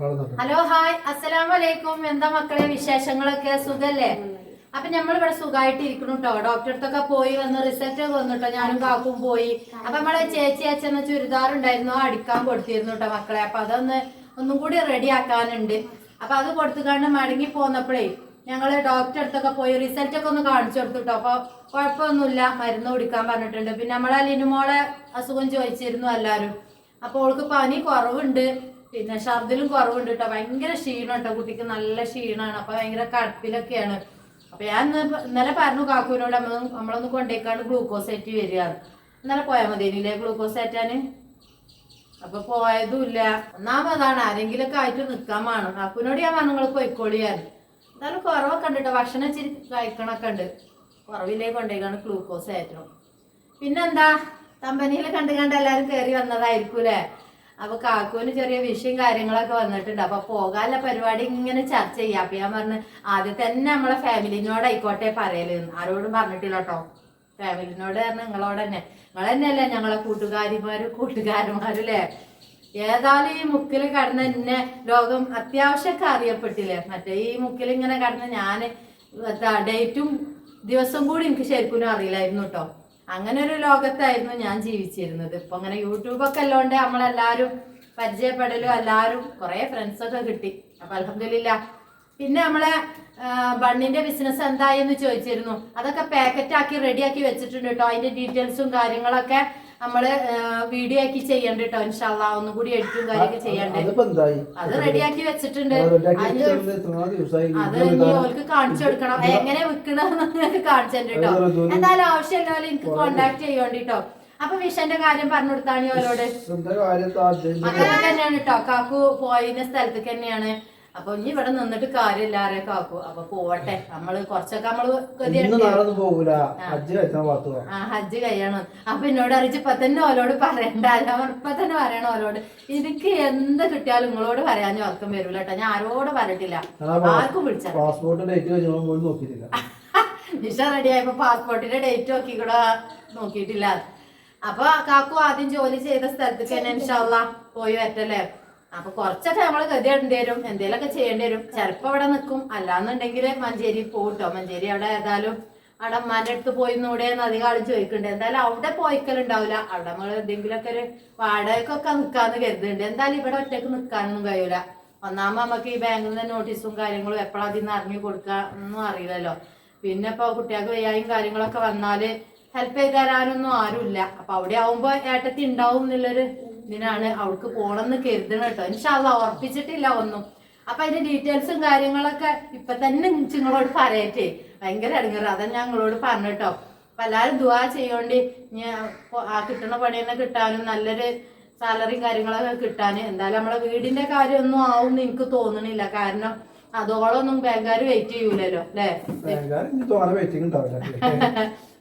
Hello hi അസ്സലാമു വലൈക്കും എന്താ മക്കളെ വിശേഷങ്ങളൊക്കെ? സുഖല്ലേ? അപ്പൊ നമ്മൾ ഇവിടെ സുഖമായിട്ട് ഇരിക്കണം കേട്ടോ ഡോക്ടറെ അടുത്തൊക്കെ പോയി വന്ന് റിസൾട്ട് ഒക്കെ വന്നിട്ടോ ഞാനും കാക്കും പോയി. അപ്പൊ നമ്മളെ ചേച്ചി അച്ഛന ചുരിദാർ ഉണ്ടായിരുന്നു. അടിക്കാൻ കൊടുത്തിരുന്നു കേട്ടോ മക്കളെ. അപ്പൊ അതൊന്ന് ഒന്നും കൂടി റെഡി ആക്കാനുണ്ട്. അപ്പൊ അത് കൊടുത്തുകൊണ്ട് മടങ്ങി പോന്നപ്പോഴേ ഞങ്ങൾ ഡോക്ടറെ അടുത്തൊക്കെ പോയി റിസൾട്ട് ഒക്കെ ഒന്ന് കാണിച്ചു കൊടുത്തു കേട്ടോ അപ്പൊ കുഴപ്പമൊന്നുമില്ല. മരുന്ന് കുടിക്കാൻ പറഞ്ഞിട്ടുണ്ട്. പിന്നെ നമ്മളെ ലിനുമോളെ അസുഖം ചോദിച്ചിരുന്നു എല്ലാരും. അപ്പൊ അവൾക്ക് പനി കുറവുണ്ട്. പിന്നെ ഛർദിലും കുറവുണ്ട് കേട്ടോ ഭയങ്കര ക്ഷീണം കേട്ടോ കുട്ടിക്ക് നല്ല ക്ഷീണമാണ് അപ്പൊ ഭയങ്കര കടുപ്പിലൊക്കെയാണ്. അപ്പൊ ഞാൻ ഇന്നലെ പറഞ്ഞു കാക്കുവിനോട് നമ്മൾ നമ്മളൊന്ന് കൊണ്ടേക്കാണ്ട് ഗ്ലൂക്കോസ് ഏറ്റി വരിക ഇന്നലെ പോയാൽ മതി. ഇനിയില്ലേ ഗ്ലൂക്കോസ് ഏറ്റാന് അപ്പൊ പോയതുമില്ല. ഒന്നാമതാണ് ആരെങ്കിലൊക്കെ ആയിട്ട് നിക്കാൻ വേണം കാക്കുവിനോട് ഞാൻ പറഞ്ഞു നിങ്ങൾ പോയിക്കോളിയാൻ എന്നാലും കുറവൊക്കെ ഉണ്ട് കേട്ടോ ഭക്ഷണം ഇച്ചിരി കഴിക്കണൊക്കെ ഉണ്ട്. കുറവില്ലേ കൊണ്ടേക്കാണ് ഗ്ലൂക്കോസ് ഏറ്റവും പിന്നെന്താ? കമ്പനിയിൽ കണ്ടു കണ്ട് എല്ലാരും കയറി വന്നതായിരിക്കൂലേ അപ്പൊ കാക്കുവിന് ചെറിയ വിഷയം കാര്യങ്ങളൊക്കെ വന്നിട്ടുണ്ട്. അപ്പൊ പോകാനുള്ള പരിപാടി ഇങ്ങനെ ചർച്ച ചെയ്യാം. അപ്പൊ ഞാൻ പറഞ്ഞു ആദ്യം തന്നെ നമ്മളെ ഫാമിലിനോട് ആയിക്കോട്ടെ പറയൽ. ആരോടും പറഞ്ഞിട്ടില്ല കേട്ടോ ഫാമിലിനോട് പറഞ്ഞ നിങ്ങളോട് തന്നെ. നിങ്ങൾ തന്നെയല്ലേ ഞങ്ങളെ കൂട്ടുകാരിമാരും കൂട്ടുകാരന്മാരും അല്ലേ ഏതായാലും ഈ മുക്കിൽ കടന്ന് എന്നെ ലോകം അത്യാവശ്യമൊക്കെ അറിയപ്പെട്ടില്ലേ? മറ്റേ ഈ മുക്കിൽ ഇങ്ങനെ കടന്ന് ഞാൻ ഡേറ്റും ദിവസം കൂടി എനിക്ക് ശരിക്കും അറിയില്ലായിരുന്നു കേട്ടോ അങ്ങനെ ഒരു ലോകത്തായിരുന്നു ഞാൻ ജീവിച്ചിരുന്നത്. ഇപ്പൊ അങ്ങനെ യൂട്യൂബൊക്കെ ഉള്ളതുകൊണ്ട് നമ്മളെല്ലാരും പരിചയപ്പെടലും എല്ലാരും കുറെ ഫ്രണ്ട്സൊക്കെ കിട്ടി. അപ്പൊ അലഹമില്ല പിന്നെ നമ്മളെ ബണ്ണിന്റെ ബിസിനസ് എന്തായി എന്ന് ചോദിച്ചിരുന്നു. അതൊക്കെ പാക്കറ്റ് ആക്കി റെഡി ആക്കി വെച്ചിട്ടുണ്ട് കേട്ടോ അതിന്റെ ഡീറ്റെയിൽസും കാര്യങ്ങളൊക്കെ നമ്മൾ വീഡിയോ ആക്കി ചെയ്യണ്ട കേട്ടോ ഇൻഷാല്ല ഒന്നും കൂടി എഡിറ്റും കാര്യമൊക്കെ ചെയ്യണ്ടേ. അത് റെഡിയാക്കി വെച്ചിട്ടുണ്ട്. അത് ഓൾക്ക് കാണിച്ചു കൊടുക്കണം. എങ്ങനെ വിൽക്കണമെന്ന് കാണിച്ചു കേട്ടോ എന്തായാലും ആവശ്യമില്ലാലും എനിക്ക് കോണ്ടാക്ട് ചെയ്യോണ്ടിട്ടോ അപ്പൊ വിഷന്റെ കാര്യം പറഞ്ഞു കൊടുത്താണ് താല്പര്യം അങ്ങനെ തന്നെയാണ് കേട്ടോ കാക്കു പോയിന്റെ സ്ഥലത്തേക്ക് തന്നെയാണ്. അപ്പൊ ഇനി ഇവിടെ നിന്നിട്ട് കാര്യമില്ല ആരെയൊക്കെ ആക്കും അപ്പൊ പോവട്ടെ. നമ്മൾ കുറച്ചൊക്കെ നമ്മൾ ആ ഹജ്ജ് കഴിയണം. അപ്പൊ എന്നോട് അറിയിച്ച് ഇപ്പൊ തന്നെ ഓലോട് പറയണ്ട. ഞാൻ ഇപ്പൊ തന്നെ പറയണം ഓലോട്. എനിക്ക് എന്ത് കിട്ടിയാലും നിങ്ങളോട് പറയാൻ ഉറക്കം വരൂല കേട്ടോ ഞാൻ ആരോട് പറഞ്ഞിട്ടില്ല. ആർക്കും നോക്കിയിട്ടില്ല. നിഷ റെഡി ആയപ്പോ പാസ്പോർട്ടിന്റെ ഡേറ്റ് നോക്കി കൂടെ നോക്കിയിട്ടില്ല. അപ്പൊ കാക്കു ആദ്യം ജോലി ചെയ്ത സ്ഥലത്തേക്ക് തന്നെ ഇൻഷാല്ല പോയി വരട്ടല്ലേ അപ്പൊ കുറച്ചൊക്കെ നമ്മൾ ഗതി ഇടേണ്ടി വരും എന്തേലൊക്കെ ചെയ്യേണ്ടി വരും ചിലപ്പോ അവിടെ നിൽക്കും അല്ലാന്നുണ്ടെങ്കിൽ മഞ്ചേരി പോട്ടോ. മഞ്ചേരി അവിടെ ഏതായാലും അവിടെ അമ്മാന്റെ അടുത്ത് പോയി നൂടെ അധികം ആളും ചോദിക്കുന്നുണ്ട് എന്തായാലും അവിടെ പോയിക്കലുണ്ടാവില്ല അവിടെ നമ്മൾ എന്തെങ്കിലുമൊക്കെ ഒരു വാടകയ്ക്കൊക്കെ നിൽക്കാന്ന് കരുതുന്നുണ്ട് എന്തായാലും ഇവിടെ ഒറ്റയ്ക്ക് നിൽക്കാനൊന്നും കഴിയൂല. ഒന്നാമത് നമുക്ക് ഈ ബാങ്കിൽ നിന്ന് നോട്ടീസും കാര്യങ്ങളും എപ്പോഴാണ് അതിൽ നിന്ന് അറിഞ്ഞു കൊടുക്കുക ഒന്നും അറിയില്ലല്ലോ. പിന്നെ ഇപ്പൊ കുട്ടികൾക്ക് വയ്യായും കാര്യങ്ങളൊക്കെ വന്നാൽ ഹെൽപ്പ് ചെയ്ത് തരാനൊന്നും ആരുമില്ല. അപ്പൊ അവിടെ ആവുമ്പോ ഏട്ടത്തി ഉണ്ടാവും എന്നുള്ളൊരു ഇതിനാണ് അവൾക്ക് പോണെന്ന് കരുതണം കേട്ടോ. ഇൻഷാല്ല ഉറപ്പിച്ചിട്ടില്ല ഒന്നും. അപ്പൊ അതിന്റെ ഡീറ്റെയിൽസും കാര്യങ്ങളൊക്കെ ഇപ്പൊ തന്നെ നിങ്ങളോട് പറയട്ടെ. ഭയങ്കര ഇടങ്ങറ്. അതാ ഞാൻ നിങ്ങളോട് പറഞ്ഞു കേട്ടോ. അപ്പൊ എല്ലാവരും ദുവാ ചെയ്യോണ്ട് ഞാൻ ആ കിട്ടുന്ന പണി തന്നെ കിട്ടാനും നല്ലൊരു സാലറിയും കാര്യങ്ങളൊക്കെ കിട്ടാനും. എന്തായാലും നമ്മളെ വീടിന്റെ കാര്യമൊന്നും ആവും എന്ന് എനിക്ക് തോന്നണില്ല. കാരണം അതോളൊന്നും ബാങ്കുകാർ വെയിറ്റ് ചെയ്യൂലല്ലോ അല്ലേ?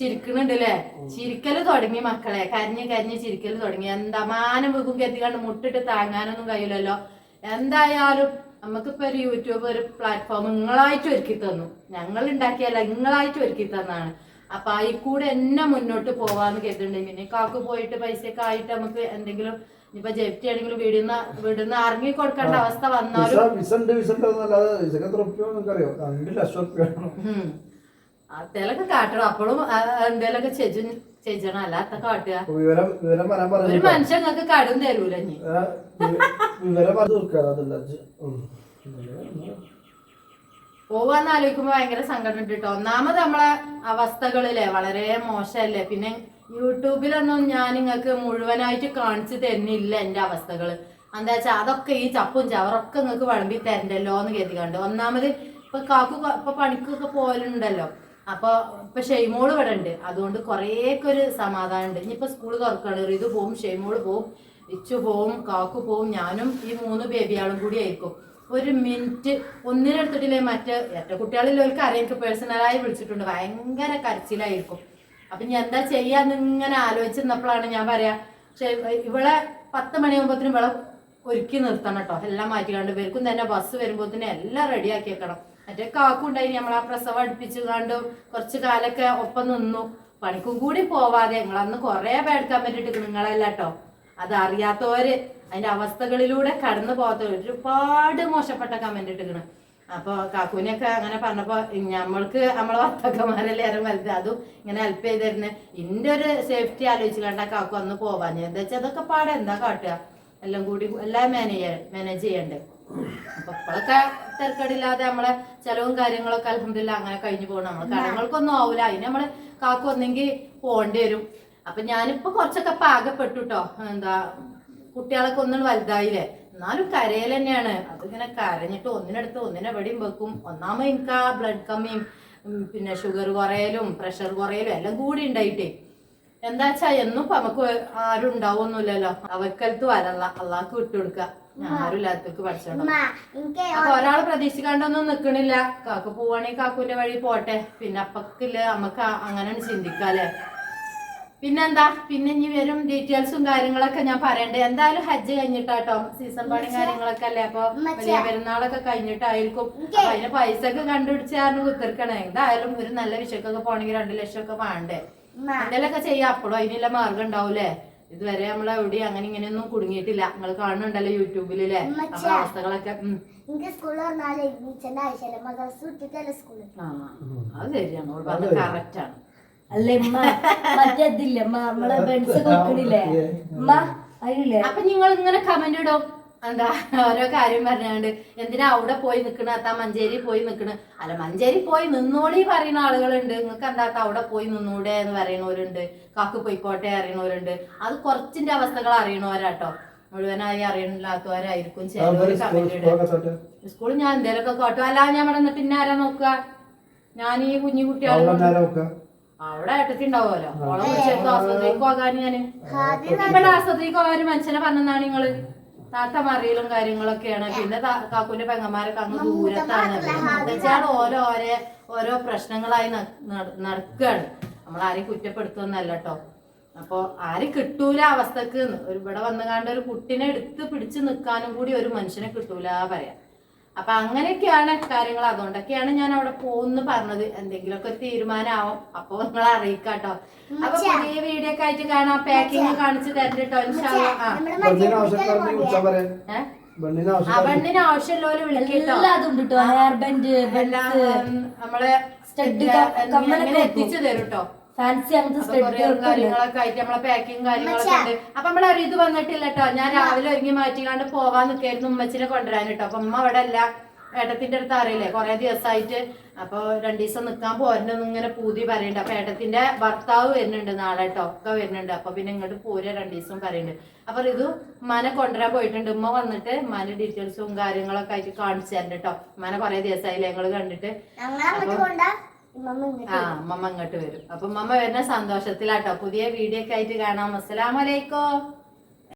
ചിരിക്കണുണ്ട് അല്ലേ ചിരിക്കൽ തുടങ്ങി മക്കളെ. കരഞ്ഞ് കരഞ്ഞ് ചിരിക്കൽ തുടങ്ങി. എന്താ മാനം വെക്കും കെത്തിക്കണ്ട് മുട്ടിട്ട് താങ്ങാനൊന്നും കഴിയില്ലല്ലോ. എന്തായാലും നമുക്കിപ്പോ ഒരു യൂട്യൂബ് ഒരു പ്ലാറ്റ്ഫോം നിങ്ങളായിട്ട് ഒരുക്കി തന്നു. ഞങ്ങൾ ഉണ്ടാക്കിയല്ല നിങ്ങളായിട്ട് ഒരുക്കി തന്നാണ്. അപ്പൊ അതിൽ കൂടെ എന്നെ മുന്നോട്ട് പോവാന്ന് കരുതുന്നുണ്ട് പിന്നെ കാക്ക് പോയിട്ട് പൈസയൊക്കെ ആയിട്ട് നമുക്ക് എന്തെങ്കിലും ഇനിയിപ്പൊ ജപ്തി ആണെങ്കിലും വീടുന്ന വീടുന്ന ഇറങ്ങി കൊടുക്കേണ്ട അവസ്ഥ വിസ വന്നാലും എന്തേലൊക്കെ കാട്ടണം. അപ്പോഴും എന്തേലൊക്കെ ചെജു ചെയ്യണം അല്ലാത്ത കാട്ടുക. ഒരു മനുഷ്യൻ നിങ്ങൾക്ക് കടും തരൂല ഇനി. പോവാന്ന് ആലോചിക്കുമ്പോ ഭയങ്കര സങ്കടം ഉണ്ട് കേട്ടോ ഒന്നാമത് നമ്മളെ അവസ്ഥകളിലെ വളരെ മോശമല്ലേ? പിന്നെ യൂട്യൂബിലൊന്നും ഞാൻ നിങ്ങൾക്ക് മുഴുവനായിട്ട് കാണിച്ചു തരുന്നില്ല എന്റെ അവസ്ഥകൾ. എന്താ വെച്ചാ അതൊക്കെ ഈ ചപ്പും ചവറൊക്കെ നിങ്ങൾക്ക് വിളമ്പി തരണ്ടല്ലോ എന്ന് കരുതി കണ്ട് ഒന്നാമത് ഇപ്പൊ കാക്കു ഇപ്പൊ പണിക്കൊക്കെ പോലുണ്ടല്ലോ അപ്പൊ ഇപ്പൊ ഷെയ്മോൾ ഇവിടെ ഉണ്ട് അതുകൊണ്ട് കുറേയൊക്കെ ഒരു സമാധാനം ഉണ്ട് ഇനിയിപ്പൊ സ്കൂൾ തുറക്കാണ്. ഇത് പോവും ഷെയ്മോൾ പോവും ഇച്ചു പോവും കാക്കു പോവും ഞാനും ഈ മൂന്ന് ബേബിയാളും കൂടി ആയിരിക്കും. ഒരു മിനിറ്റ്. ഒന്നിനെടുത്തിട്ടില്ലേ മറ്റ് ഏറ്റ കുട്ടികളില്ലവർക്ക് അറിയാം. എനിക്ക് പേഴ്സണലായി വിളിച്ചിട്ടുണ്ട്. ഭയങ്കര കരച്ചിലായിരിക്കും. അപ്പൊ ഞാൻ എന്താ ചെയ്യാന്ന് ഇങ്ങനെ ആലോചിച്ചിരുന്നപ്പോഴാണ് ഞാൻ പറയാ പക്ഷെ ഇവിടെ പത്ത് മണിയാകുമ്പോഴത്തേനും ഇവിടെ ഒരുക്കി നിർത്തണം കേട്ടോ. എല്ലാം മാറ്റിക്കാണ്ട്. ഇവർക്കും തന്നെ ബസ് വരുമ്പോഴത്തേനും എല്ലാം റെഡിയാക്കി വെക്കണം മറ്റേ കാക്കുണ്ടായി നമ്മൾ ആ പ്രസവം അടുപ്പിച്ചു കണ്ടു. കുറച്ചു കാലൊക്കെ ഒപ്പം നിന്നു. പണിക്കും കൂടി പോവാതെ ഞങ്ങളന്ന് കുറേ പേടുക്കാൻ പറ്റിട്ട് നിങ്ങളല്ല കേട്ടോ അത് അറിയാത്തവര് അതിന്റെ അവസ്ഥകളിലൂടെ കടന്നു പോകാത്ത ഒരുപാട് മോശപ്പെട്ട കമന്റ് ഇട്ടിക്കണ് അപ്പൊ കാക്കൂനെയൊക്കെ അങ്ങനെ പറഞ്ഞപ്പോ നമ്മൾക്ക് നമ്മളെ വർത്തകമാരല്ലേ ആരും വലുത്. അതും ഇങ്ങനെ ഹെൽപ്പ് ചെയ്ത് തരുന്നത് ഒരു സേഫ്റ്റി ആലോചിച്ച് കണ്ട കാക്കു അന്ന് പോവാൻ എന്താ വെച്ചാൽ അതൊക്കെ പാടെ എന്താ കാട്ടുക? എല്ലാം കൂടി എല്ലാം മാനേജ് മാനേജ് ചെയ്യണ്ടേ? അപ്പൊ ഇപ്പോഴൊക്കെ തിരക്കടില്ലാതെ നമ്മളെ ചെലവും കാര്യങ്ങളൊക്കെ അലഹമില്ല അങ്ങനെ കഴിഞ്ഞു പോകണം നമ്മൾ കടങ്ങൾക്കൊന്നും ആവൂല. അതിന് നമ്മൾ കാക്ക ഒന്നെങ്കിൽ പോകേണ്ടി വരും. അപ്പൊ ഞാനിപ്പോ കുറച്ചൊക്കെ പാകപ്പെട്ടു കേട്ടോ എന്താ കുട്ടികളൊക്കെ ഒന്നും വലുതായില്ലേ? എന്നാലും കരയൽ തന്നെയാണ് അതിങ്ങനെ കരഞ്ഞിട്ട് ഒന്നിനടുത്ത് ഒന്നിനെവിടെയും വെക്കും. ഒന്നാമത് എനിക്ക് ആ ബ്ലഡ് കമ്മിയും പിന്നെ ഷുഗർ കുറയലും പ്രഷർ കുറയലും എല്ലാം കൂടി ഉണ്ടായിട്ടേ. എന്താ വെച്ചാ എന്നും നമുക്ക് ആരും ഉണ്ടാവൊന്നുമില്ലല്ലോ. അവക്കലത്ത് വരല്ല അള്ളാഹ്ക്ക് വിട്ടുകൊടുക്ക അപ്പൊ ഒരാൾ പ്രതീക്ഷിക്കാണ്ടൊന്നും നിക്കണില്ല. കാക്ക പോവാണെങ്കിൽ കാക്കുവിന്റെ വഴി പോട്ടെ. പിന്നെ അപ്പക്കില്ല നമുക്ക് അങ്ങനെയാണ് ചിന്തിക്കാല്ലേ? പിന്നെന്താ? പിന്നെ ഇനി വരും ഡീറ്റെയിൽസും കാര്യങ്ങളൊക്കെ ഞാൻ പറയണ്ടേ. എന്തായാലും ഹജ്ജ് കഴിഞ്ഞിട്ടാട്ടോ. സീസൺ പണി കാര്യങ്ങളൊക്കെ അല്ലേ? അപ്പൊ വലിയ പെരുന്നാളൊക്കെ കഴിഞ്ഞിട്ടായിരിക്കും. അതിന് പൈസ ഒക്കെ കണ്ടുപിടിച്ചായിരുന്നു കുത്തിർക്കണേ എന്തായാലും ഒരു നല്ല വിഷയക്കൊക്കെ പോണെങ്കിൽ രണ്ടു ലക്ഷം ഒക്കെ വേണ്ടേ എന്തെങ്കിലുമൊക്കെ ചെയ്യാം. അപ്പോഴും അതിനുള്ള മാർഗം ഉണ്ടാവൂലേ ഇതുവരെ നമ്മൾ എവിടെയും അങ്ങനെ ഇങ്ങനെയൊന്നും കുടുങ്ങിയിട്ടില്ല. നിങ്ങൾ കാണുന്നുണ്ടല്ലോ യൂട്യൂബിലല്ലേ നമ്മുടെ അവസ്ഥകളൊക്കെ. എനിക്ക് സ്കൂളിൽ പറഞ്ഞാൽ നീച്ചന്റെ ആവശ്യമില്ല മദ്രസ വിട്ടിട്ടല്ലേ സ്കൂളിൽ ആ അത് ശരിയാണ് ഓൾ പറഞ്ഞത് കറക്റ്റ് ആണ്. അല്ലേ ഉമ്മ? മറ്റേതില്ലേ ഉമ്മ നമ്മളെ ബെൻസ് കൊടുക്കണില്ലേ ഉമ്മ അതിനില്ലേ? അപ്പൊ നിങ്ങൾ ഇങ്ങനെ കമന്റ് ഇടും. എന്താ ഓരോ കാര്യം പറഞ്ഞാണ്ട് എന്തിനാ അവിടെ പോയി നിക്കണ അത്താ മഞ്ചേരി പോയി നിക്കണ? അല്ല മഞ്ചേരി പോയി നിന്നോളി പറയുന്ന ആളുകളുണ്ട്. നിങ്ങൾക്ക് എന്താത്ത അവിടെ പോയി നിന്നൂടെ? എന്ന് പറയുന്നവരുണ്ട്. കാക്ക് പോയിക്കോട്ടെ അറിയണവരുണ്ട്. അത് കുറച്ചിന്റെ അവസ്ഥകൾ അറിയണവരാട്ടോ. മുഴുവനായി അറിയണില്ലാത്തവരായിരിക്കും ചിലവര് സ്കൂളിൽ ഞാൻ എന്തേലൊക്കെ കോട്ടോ. അല്ല ഞാൻ ഇവിടെ നിന്നിട്ട് പിന്നെ ആരാ നോക്കുക? ഞാൻ ഈ കുഞ്ഞു കുട്ടികളെ അവിടെ ഏട്ടത്തി ഉണ്ടാവുമല്ലോ ഓളെ വിളിച്ചെടുത്ത് ആസ്പത്രിക്ക് പോകാൻ ഞാൻ. ഇവിടെ ആസ്പത്രിക്ക് പോകാൻ മനുഷ്യനെ പറഞ്ഞതാണ് നിങ്ങൾ? താത്ത മറിയലും കാര്യങ്ങളൊക്കെയാണ്. പിന്നെ കാക്കുന്റെ പെങ്ങന്മാരൊക്കെ അങ്ങ് ദൂരത്താണ്. മുത്തച്ഛാണ് ഓരോ ഓരോ ഓരോ പ്രശ്നങ്ങളായി നടക്കുകയാണ് നമ്മൾ ആരെയും കുറ്റപ്പെടുത്തുന്നല്ല കേട്ടോ അപ്പൊ ആരും കിട്ടൂല അവസ്ഥക്ക്. ഇവിടെ വന്നുകാണ്ട് ഒരു കുട്ടിനെ എടുത്ത് പിടിച്ചു നിൽക്കാനും കൂടി ഒരു മനുഷ്യനെ കിട്ടൂല പറയാം. അപ്പൊ അങ്ങനെയൊക്കെയാണ് കാര്യങ്ങൾ. അതുകൊണ്ടൊക്കെയാണ് ഞാൻ അവിടെ പോകുന്നു പറഞ്ഞത്. എന്തെങ്കിലുമൊക്കെ ഒരു തീരുമാനമാവും. അപ്പൊ നിങ്ങൾ അറിയിക്കാട്ടോ. അപ്പൊ പുതിയ വീഡിയോ ഒക്കെ ആയിട്ട് കാണാം. പാക്കിങ് കാണിച്ചു തരണ്ടിട്ടോ ബണ്ണിന് ആവശ്യമുള്ളവര് വിളിക്കട്ടോ നമ്മൾ എത്തിച്ചു തരും കേട്ടോ ഫാൻസി അങ്ങനത്തെ അപ്പൊ കാര്യങ്ങളൊക്കെ ആയിട്ട് നമ്മളെ പാക്കിങ് കാര്യങ്ങളൊക്കെ ഉണ്ട്. അപ്പൊ നമ്മളെ ഒരു ഇത് വന്നിട്ടില്ല കേട്ടോ ഞാൻ രാവിലെ ഒരുങ്ങി മാറ്റിക്കാണ്ട് പോവാൻ നിൽക്കായിരുന്നു ഉമ്മച്ചിനെ കൊണ്ടുവരാൻ കേട്ടോ അപ്പൊ ഉമ്മ അവിടെ അല്ല. ഏട്ടത്തിന്റെ അടുത്ത് അറിയില്ലേ? കുറെ ദിവസമായിട്ട് അപ്പൊ രണ്ടു ദിവസം നിക്കാൻ പോരണെന്ന് ഇങ്ങനെ പൂതി പറയുന്നുണ്ട് അപ്പൊ ഏട്ടത്തിന്റെ ഭർത്താവ് വരുന്നുണ്ട് നാളെ കേട്ടോ ഒക്കെ വരുന്നുണ്ട്. അപ്പൊ പിന്നെ ഇങ്ങോട്ട് പോരാ രണ്ടു ദിവസം പറയുന്നുണ്ട് അപ്പൊ ഇത് ഉമ്മാനെ കൊണ്ടുവരാൻ പോയിട്ടുണ്ട്. ഉമ്മ വന്നിട്ട് ഉമ്മാന്റെ ഡീറ്റെയിൽസും കാര്യങ്ങളൊക്കെ ആയിട്ട് കാണിച്ചു തരണ്ട് കേട്ടോ ഉമ്മാനെ കുറെ ദിവസമായില്ലേ ഞങ്ങൾ കണ്ടിട്ട് ആ അമ്മമ്മ ഇങ്ങോട്ട് വരും. അപ്പൊ അമ്മമ്മ വരുന്ന സന്തോഷത്തിലാട്ടോ. പുതിയ വീഡിയോ ഒക്കെ ആയിട്ട് കാണാം. അസ്സലാമലൈക്കും